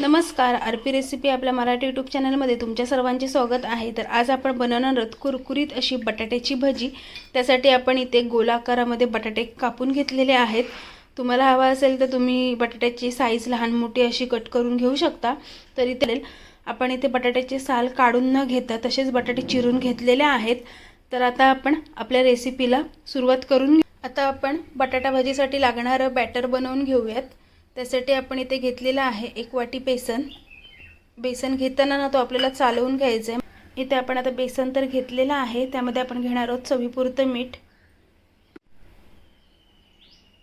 नमस्कार R P recipe आपल्या Marathi YouTube चॅनलमध्ये तुमच्या सर्वांचे स्वागत आहे. तर आज आपण बनवणार आहोत कुरकुरीत अशी बटाट्याची भजी. त्यासाठी आपण इथे गोलाकारामध्ये बटाटे कापून घेतलेले आहेत. तुम्हाला हवा असेल तर तुम्ही बटाट्याची साईज लहान मोठी अशी कट करून घेऊ शकता. तर इथे आपण इथे बटाट्याचे साल काढून न घेता तसेच बटाटे चिरून घेतलेले आहेत. तर आता आपण आपल्या रेसिपीला सुरुवात करून घेऊ. आता आपण बटाटा भाजीसाठी लागणारं बॅटर बनवून घेऊयात. त्यासाठी आपण इथे घेतलेलं आहे एक वाटी बेसन. बेसन घेताना ना तो आपल्याला चालवून घ्यायचं आहे. इथे आपण आता बेसन तर घेतलेलं आहे. त्यामध्ये आपण घेणार आहोत चवीपुरतं मीठ.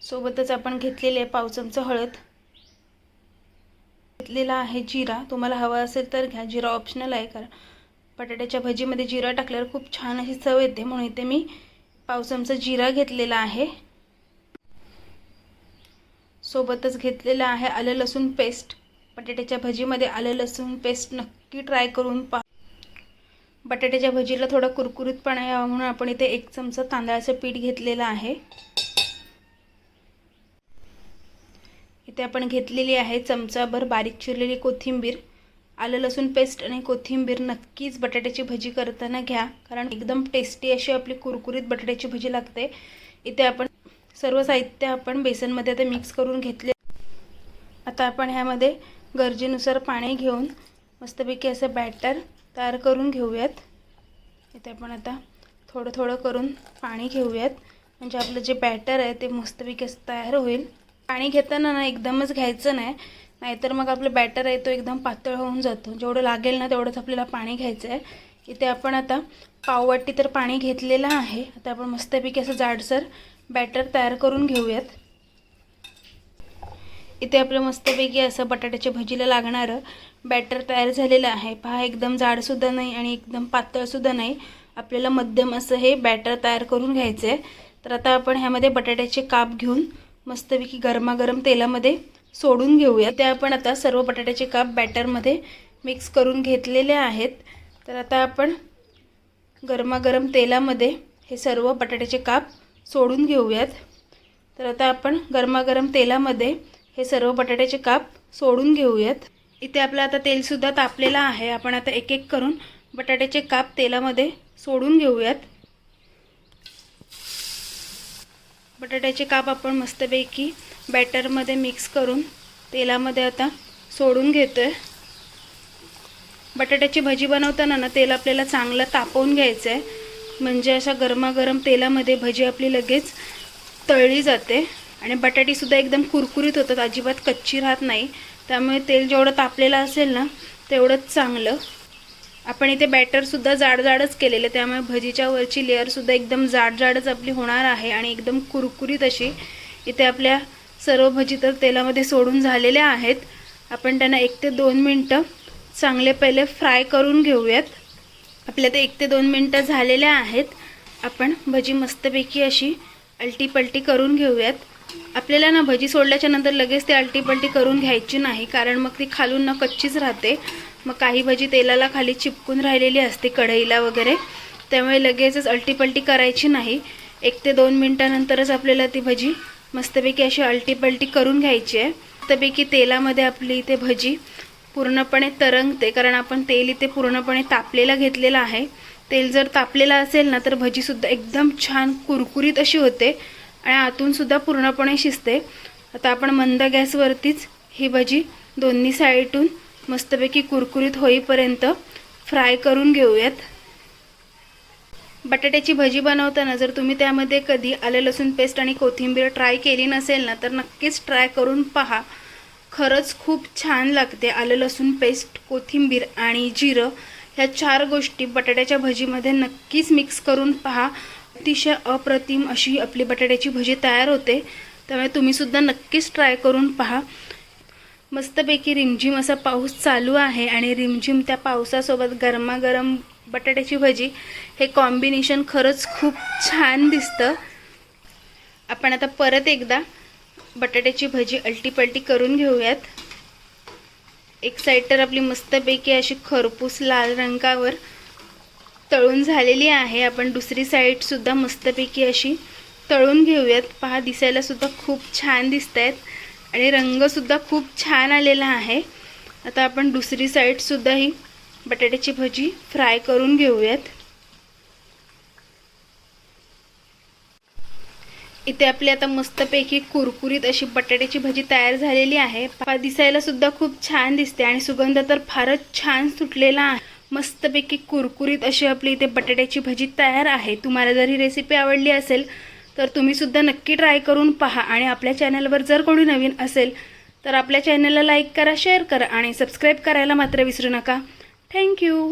सोबतच आपण घेतलेले आहे पाव चमचा हळद. घेतलेला आहे जिरा. तुम्हाला हवा असेल तर घ्या. जिरा ऑप्शनल आहे. कारण बटाट्याच्या भजीमध्ये जिरा टाकल्यावर खूप छान अशी चव येते. म्हणून इथे मी पाव चमचा जिरा घेतलेला आहे. सोबतच घेतलेलं आहे आलं लसूण पेस्ट. बटाट्याच्या भजीमध्ये आलं लसूण पेस्ट नक्की ट्राय करून पा बटाट्याच्या भजीला थोडा कुरकुरीतपणा यावा म्हणून आपण इथे एक चमचा तांदळाचं पीठ घेतलेलं आहे. इथे आपण घेतलेली आहे चमचाभर बारीक चिरलेली कोथिंबीर. आलं लसूण पेस्ट आणि कोथिंबीर नक्कीच बटाट्याची भजी करताना घ्या कारण एकदम टेस्टी अशी आपली कुरकुरीत बटाट्याची भजी लागते. इथे आपण सर्व साहित्य आपण बेसनमध्ये आता मिक्स करून घेतले. आता आपण ह्यामध्ये गरजेनुसार पाणी घेऊन मस्तपैकी असं बॅटर तयार करून घेऊयात. इथे आपण आता थोडं थोडं करून पाणी घेऊयात. म्हणजे आपलं जे बॅटर आहे ते मस्तपैकी असं तयार होईल. पाणी घेताना ना एकदमच घ्यायचं नाही. नाहीतर मग आपलं बॅटर आहे तो एकदम पातळ होऊन जातो. जेवढं लागेल ना तेवढंच आपल्याला पाणी घ्यायचं आहे. इथे आपण आता पाववाटी तर पाणी घेतलेलं आहे. आता आपण मस्तपैकी असं जाडसर बॅटर तयार करून घेऊयात. इथे आपलं मस्तपैकी असं बटाट्याच्या भजीला लागणारं बॅटर तयार झालेलं आहे. पहा एकदम जाडसुद्धा नाही आणि एकदम पातळसुद्धा नाही. आपल्याला मध्यम असं हे बॅटर तयार करून घ्यायचं आहे तर आता आपण ह्यामध्ये बटाट्याचे काप घेऊन मस्तपैकी गरमागरम तेलामध्ये सोडून घेऊया ते आपण आता सर्व बटाट्याचे काप बॅटरमध्ये मिक्स करून घेतलेले आहेत. तर आता आपण गरमागरम तेलामध्ये हे सर्व बटाट्याचे काप सोडून घेऊयात. तर आता आपण गरमागरम तेलामध्ये हे सर्व बटाट्याचे काप सोडून घेऊयात. इथे आपलं आता तेलसुद्धा तापलेलं आहे. आपण आता एक एक करून बटाट्याचे काप तेलामध्ये सोडून घेऊयात. बटाट्याचे काप आपण मस्तपैकी बॅटरमध्ये मिक्स करून तेलामध्ये आता सोडून घेतो आहे बटाट्याची भजी बनवताना ना तेल आपल्याला चांगलं तापवून घ्यायचं आहे म्हणजे अशा गरमागरम तेलामध्ये भजी आपली लगेच तळली जाते. आणि बटाटीसुद्धा एकदम कुरकुरीत होतात. अजिबात कच्ची राहत नाही. त्यामुळे तेल जेवढं तापलेलं असेल ना तेवढंच चांगलं. आपण इथे बॅटरसुद्धा जाड जाडच केलेलं. त्यामुळे भजीच्या वरची लेअरसुद्धा एकदम जाड जाडच आपली होणार आहे आणि एकदम कुरकुरीत अशी इथे आपल्या सर्व भजी तर तेलामध्ये सोडून झालेल्या आहेत. आपण त्यांना एक ते दोन मिनटं चांगले पहिले फ्राय करून घेऊयात. आपल्या ते एक ते दोन मिनटं झालेल्या आहेत. आपण भजी मस्तपैकी अशी अलटीपलटी करून घेऊयात. आपल्याला ना भजी सोडल्याच्या नंतर लगेच ते अलटीपलटी करून घ्यायची नाही कारण मग ती खालून ना कच्चीच राहते. मग काही भजी तेलाला खाली चिपकून राहिलेली असते कढईला वगैरे. त्यामुळे लगेचच अलटीपलटी करायची नाही. एक ते दोन मिनटानंतरच आपल्याला ती भजी मस्तपैकी अशी अलटीपलटी करून घ्यायची आहे. मस्तपैकी तेलामध्ये आपली इथे भजी पूर्णपणे तरंगते कारण आपण तेल इथे पूर्णपणे तापलेलं घेतलेलं आहे. तेल जर तापलेलं असेल ना तर भजीसुद्धा एकदम छान कुरकुरीत अशी होते आणि आतूनसुद्धा पूर्णपणे शिजते. आता आपण मंद गॅसवरतीच ही भजी दोन्ही साईडून मस्तपैकी कुरकुरीत होईपर्यंत फ्राय करून घेऊयात. बटाट्याची भजी बनवताना जर तुम्ही त्यामध्ये कधी आलं लसूण पेस्ट आणि कोथिंबीर ट्राय केली नसेल ना तर नक्कीच ट्राय करून पहा. खरंच खूप छान लागते. आलं लसूण पेस्ट कोथिंबीर आणि जिरं ह्या चार गोष्टी बटाट्याच्या भजीमध्ये नक्कीच मिक्स करून पहा. अतिशय अप्रतिम अशी आपली बटाट्याची भजी तयार होते. त्यामुळे तुम्हीसुद्धा नक्कीच ट्राय करून पहा. मस्तपैकी रिमझिम असा पाऊस चालू आहे आणि रिमझिम त्या पावसासोबत गरमागरम बटाट्याची भजी हे कॉम्बिनेशन खरंच खूप छान दिसतं. आपण आता परत एकदा बटाट्याची भजी अलटीपलटी करून घेऊयात. एक साईड तर आपली मस्तपैकी अशी खरपूस लाल रंगावर तळून झालेली आहे. आपण दुसरी साईडसुद्धा मस्तपैकी अशी तळून घेऊयात. पहा दिसायलासुद्धा खूप छान दिसत आहेत आणि रंगसुद्धा खूप छान आलेला आहे. आता आपण दुसरी साईडसुद्धा ही बटाट्याची भजी फ्राय करून घेऊयात. इथे आपली आता मस्तपैकी कुरकुरीत अशी बटाट्याची भजी तयार झालेली आहे. दिसायला सुद्धा खूप छान दिसते आणि सुगंध तर फारच छान सुटलेला आहे. मस्तपैकी कुरकुरीत अशी आपली इथे बटाट्याची भजी तयार आहे. तुम्हाला जर ही रेसिपी आवडली असेल तर तुम्ही सुद्धा नक्की ट्राय करून पहा आणि आपल्या चॅनलवर जर कोणी नवीन असेल तर आपल्या चॅनलला लाईक करा शेअर करा आणि सबस्क्राईब करायला मात्र विसरू नका. थँक्यू